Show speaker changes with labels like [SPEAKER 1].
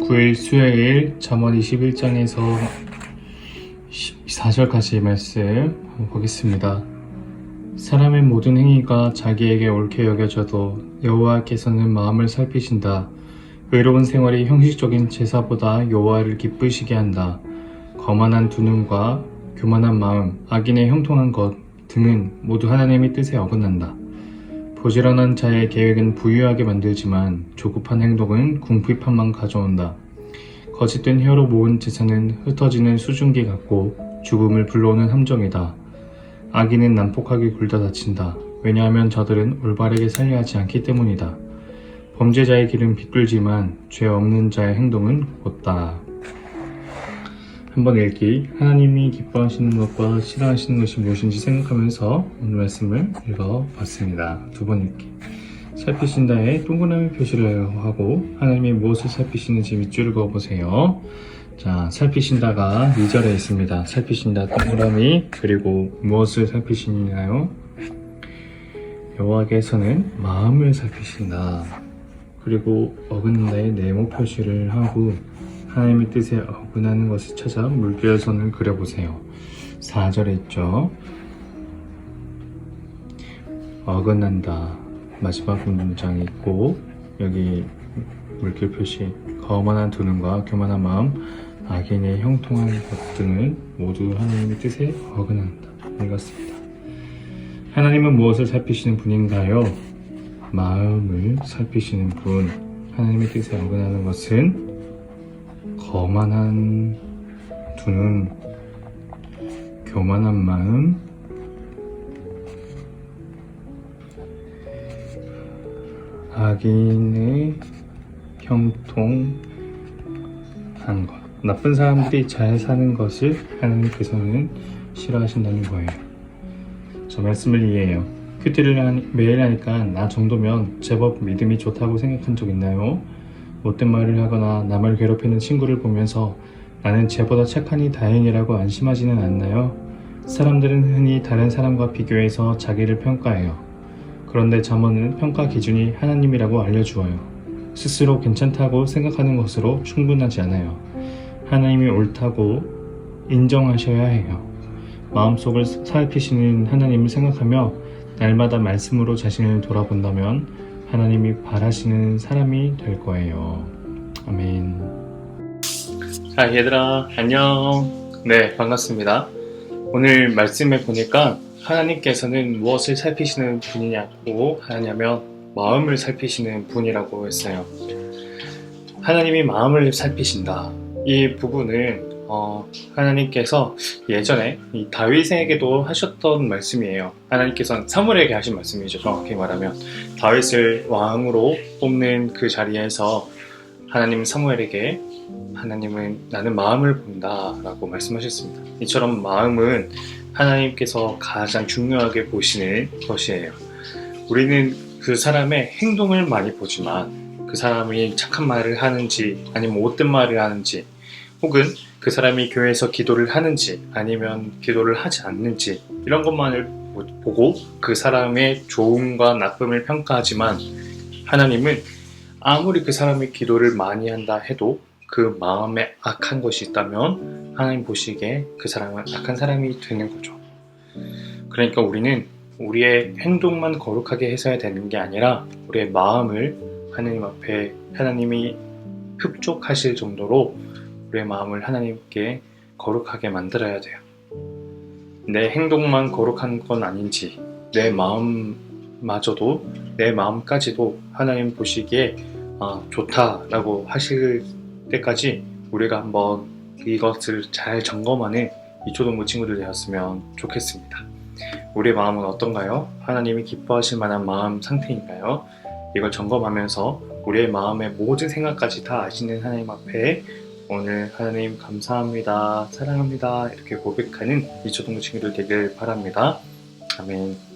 [SPEAKER 1] 9일 수요일 잠언 21장에서 14절까지 말씀 보겠습니다. 사람의 모든 행위가 자기에게 옳게 여겨져도 여호와께서는 마음을 살피신다. 의로운 생활이 형식적인 제사보다 여호와를 기쁘시게 한다. 거만한 두 눈과 교만한 마음, 악인의 형통한 것 등은 모두 하나님의 뜻에 어긋난다. 부지런한 자의 계획은 부유하게 만들지만 조급한 행동은 궁핍함만 가져온다. 거짓된 혀로 모은 재산은 흩어지는 수증기 같고 죽음을 불러오는 함정이다. 악인은 난폭하게 굴다 다친다. 왜냐하면 저들은 올바르게 살려 하지 않기 때문이다. 범죄자의 길은 비뚤지만 죄 없는 자의 행동은 곧다. 한번 읽기. 하나님이 기뻐하시는 것과 싫어하시는 것이 무엇인지 생각하면서 오늘 말씀을 읽어봤습니다. 두 번 읽기. 살피신다에 동그라미 표시를 하고 하나님이 무엇을 살피시는지 밑줄을 그어보세요. 자, 살피신다가 2절에 있습니다. 살피신다 동그라미 그리고 무엇을 살피시나요? 여호와께서는 마음을 살피신다. 그리고 어긋나의 네모 표시를 하고 하나님의 뜻에 어긋나는 것을 찾아 물결선을 그려보세요. 4절에 있죠. 어긋난다. 마지막 문장이 있고 여기 물결 표시 거만한 두 눈과 교만한 마음 악인의 형통한 것 등은 모두 하나님의 뜻에 어긋난다. 읽었습니다. 하나님은 무엇을 살피시는 분인가요? 마음을 살피시는 분. 하나님의 뜻에 어긋나는 것은 거만한 두 눈, 교만한 마음, 악인의 형통한 것. 나쁜 사람들이 잘 사는 것을 하나님께서는 싫어하신다는 거예요. 저 말씀을 이해해요. 큐티를 매일 하니까 나 정도면 제법 믿음이 좋다고 생각한 적 있나요? 못된 말을 하거나 남을 괴롭히는 친구를 보면서 나는 쟤보다 착하니 다행이라고 안심하지는 않나요? 사람들은 흔히 다른 사람과 비교해서 자기를 평가해요. 그런데 잠언은 평가 기준이 하나님이라고 알려주어요. 스스로 괜찮다고 생각하는 것으로 충분하지 않아요. 하나님이 옳다고 인정하셔야 해요. 마음속을 살피시는 하나님을 생각하며 날마다 말씀으로 자신을 돌아본다면 하나님이 바라시는 사람이 될 거예요. 아멘. 자, 얘들아, 안녕. 네, 반갑습니다. 오늘 말씀에 보니까 하나님께서는 무엇을 살피시는 분이냐고 하냐면 마음을 살피시는 분이라고 했어요. 하나님이 마음을 살피신다. 이 부분은 어, 하나님께서 예전에 이 다윗에게도 하셨던 말씀이에요. 하나님께서는 사무엘에게 하신 말씀이죠. 정확히 말하면 다윗을 왕으로 뽑는 그 자리에서 하나님 사무엘에게 하나님은 나는 마음을 본다라고 말씀하셨습니다. 이처럼 마음은 하나님께서 가장 중요하게 보시는 것이에요. 우리는 그 사람의 행동을 많이 보지만 그 사람이 착한 말을 하는지 아니면 못된 말을 하는지 혹은 그 사람이 교회에서 기도를 하는지 아니면 기도를 하지 않는지 이런 것만을 보- 보고 그 사람의 좋음과 나쁨을 평가하지만 하나님은 아무리 그 사람이 기도를 많이 한다 해도 그 마음에 악한 것이 있다면 하나님 보시기에 그 사람은 악한 사람이 되는 거죠. 그러니까 우리는 우리의 행동만 거룩하게 해서야 되는 게 아니라 우리의 마음을 하나님 앞에 하나님이 흡족하실 정도로 우리의 마음을 하나님께 거룩하게 만들어야 돼요. 내 행동만 거룩한 건 아닌지 내 마음마저도 내 마음까지도 하나님 보시기에 아, 좋다라고 하실 때까지 우리가 한번 이것을 잘 점검하는 이초동부 친구들 되었으면 좋겠습니다. 우리의 마음은 어떤가요? 하나님이 기뻐하실 만한 마음 상태인가요? 이걸 점검하면서 우리의 마음의 모든 생각까지 다 아시는 하나님 앞에 오늘 하나님 감사합니다, 사랑합니다 이렇게 고백하는 이초동부 친구들 되길 바랍니다. 아멘.